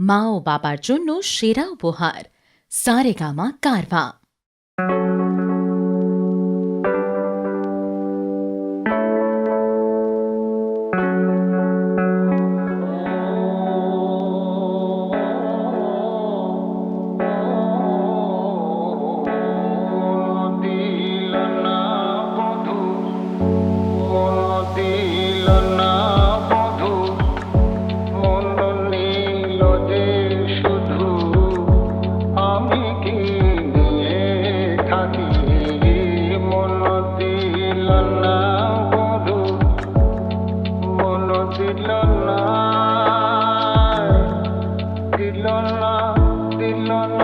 মা ও বাবার জন্য সেরা উপহার সারেগামা কারভা did not.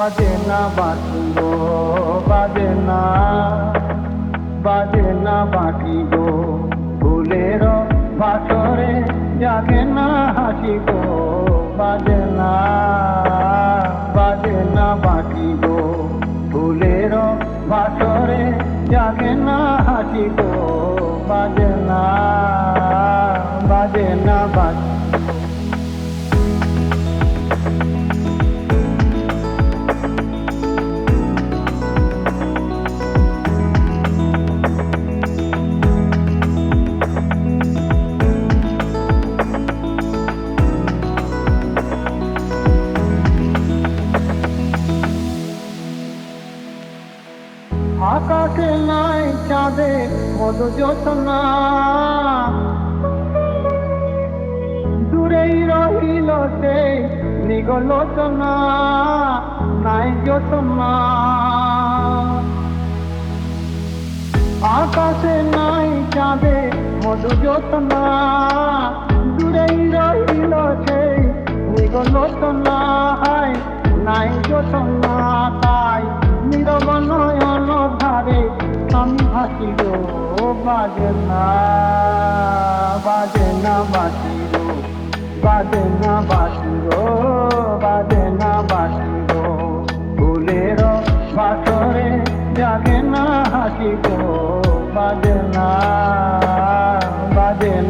বাজে না গো বাজে না বাজে না বাটি গো ফুলের বাসরে জাগে না হাসি বাজে না বাজে না বাটি গো ফুলের বাসরে জাগে না হাসি বাজে না বাজে না বাটি যোচনা দূরেই রহিল সেই নিগলোচনা, নাই যোচনা আকাশে নাই চাঁদে মধু যোচনা দূরেই রহিল সেই নিগলোচনা নাই যোচনা তাই নীরব নয়ন ধারে আমি গো বাজে না বাজে না বাসি গো বাজে না বাসি গো বাজে না বাসি গো ফুলের বাসরে জাগে না হাসি গো বাজে না বাজে না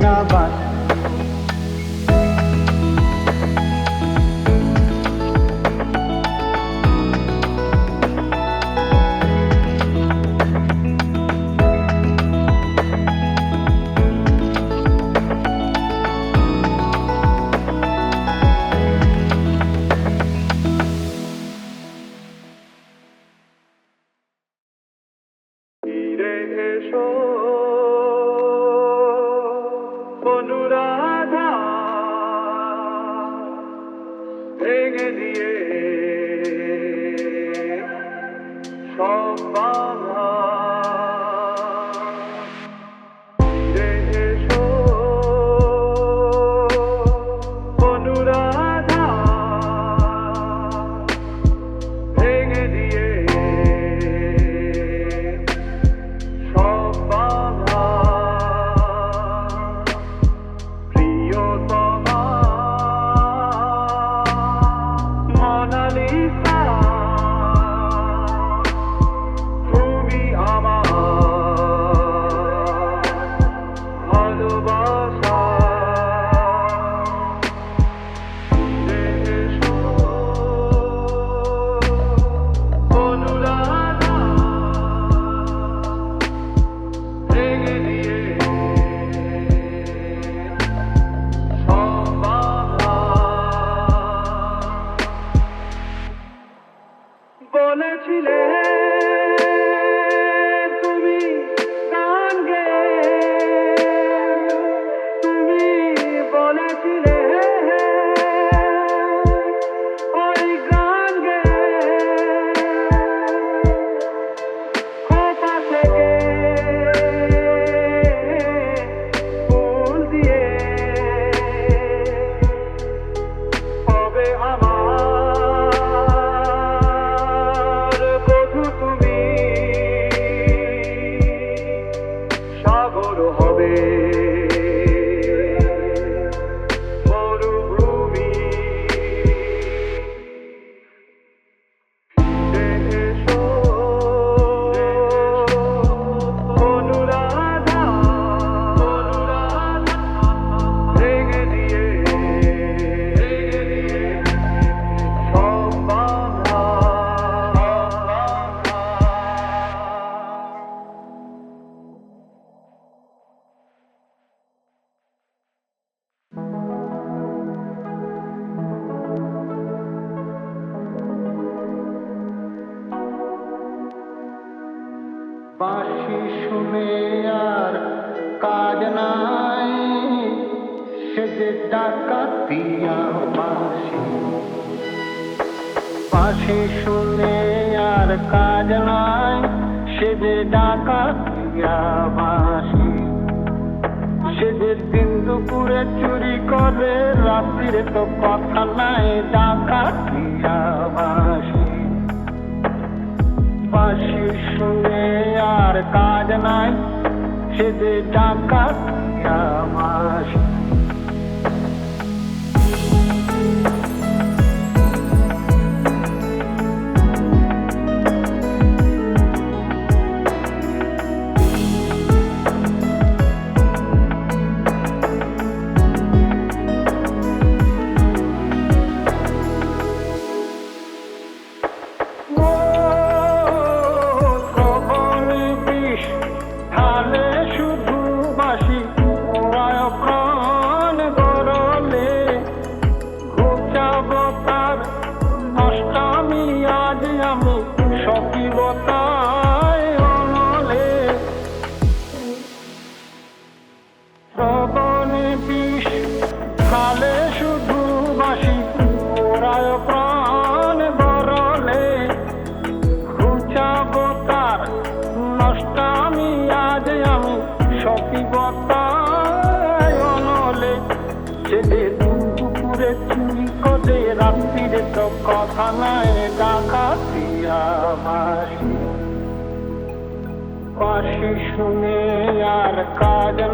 দিন দুপুরে চুরি করে, রাত্রিরে তো কথা নাই ডাকাতিয়া বাসি বাসি শুনে আর কাজ নাই, সে যে ডাকাতিয়া বাসি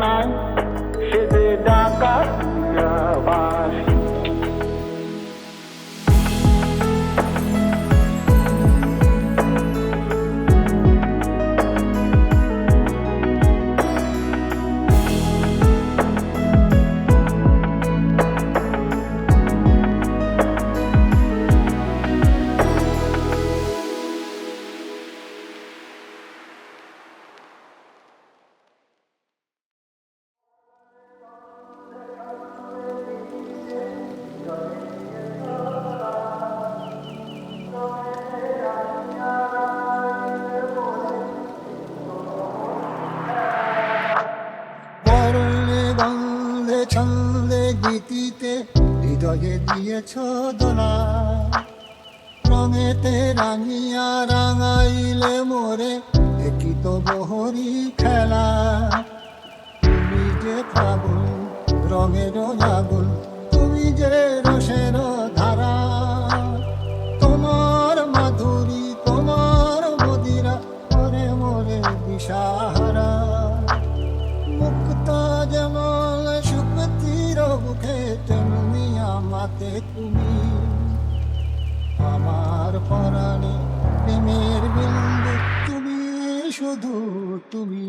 নয় সে যে ডাকাত ফুলে গীতিতে হৃদয়ে দিয়েছ দোলা। রঙেতে রাঙিয়া রাঙাইলে মোরে একই তো বহরি খেলা। তুমি যে ফাগুন রঙের আগুন, তুমি যে শুধু তুমি।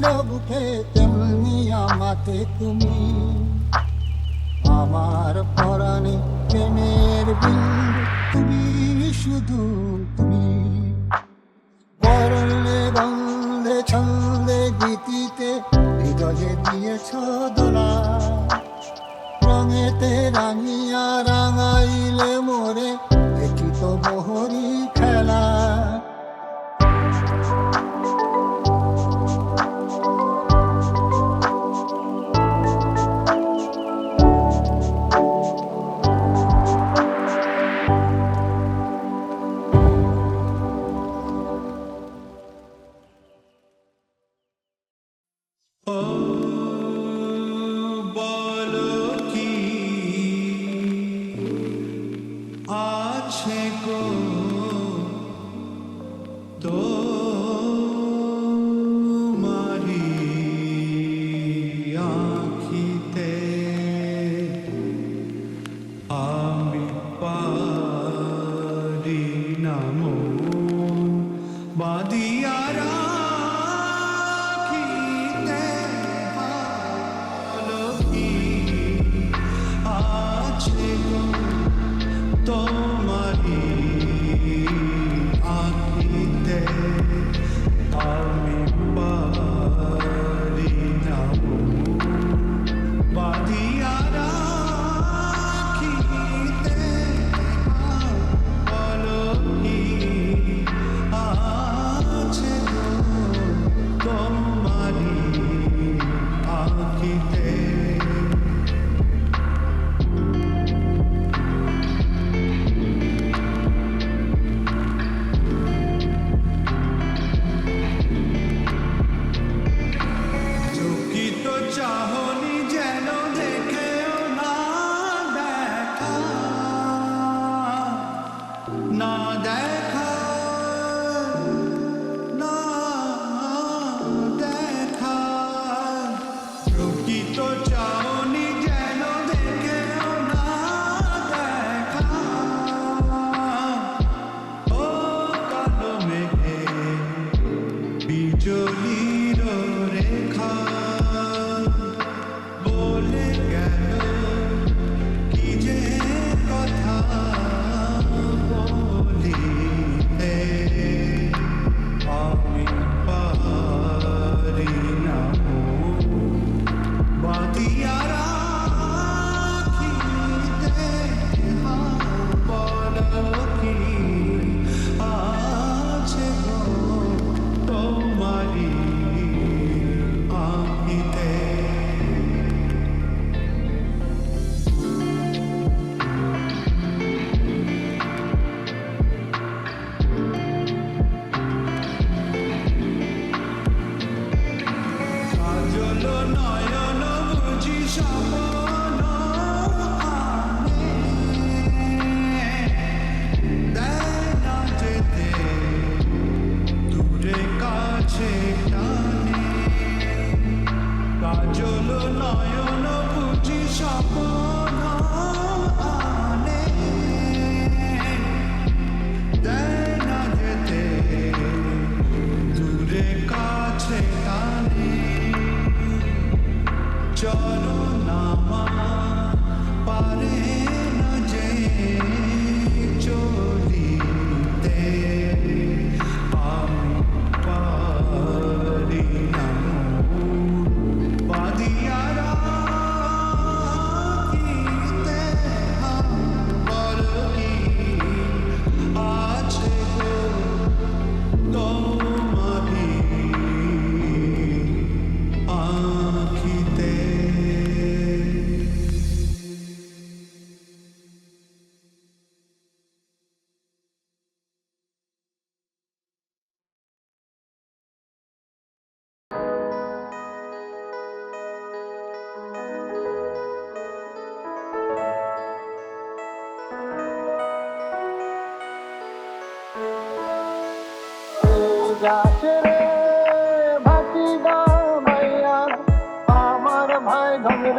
মাটির তেমনি আমাকে তুমি। আমার পরাণে প্রেমের বিন্দু তুমি শুধু তুমি। পরলে বন্ধে ছন্দে গীতিতে হৃদয়ে দিয়েছ দোলা। রঙেতে রাঙিয়া রাঙাইলে মোরে দেখি তো বহরিকা Oh. poquito chao.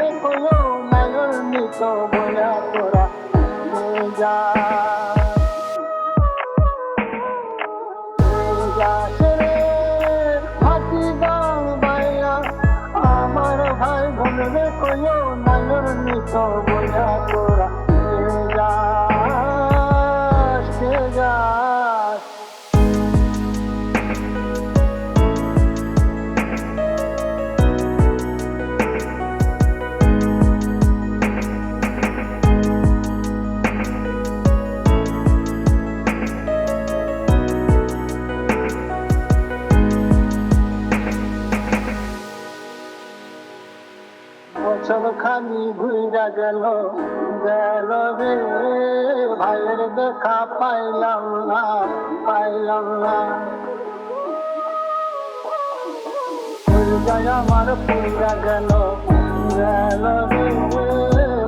sabi ko yung পুরা গেল পুরা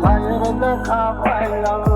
ভাইয়ের দেখা পাইলাম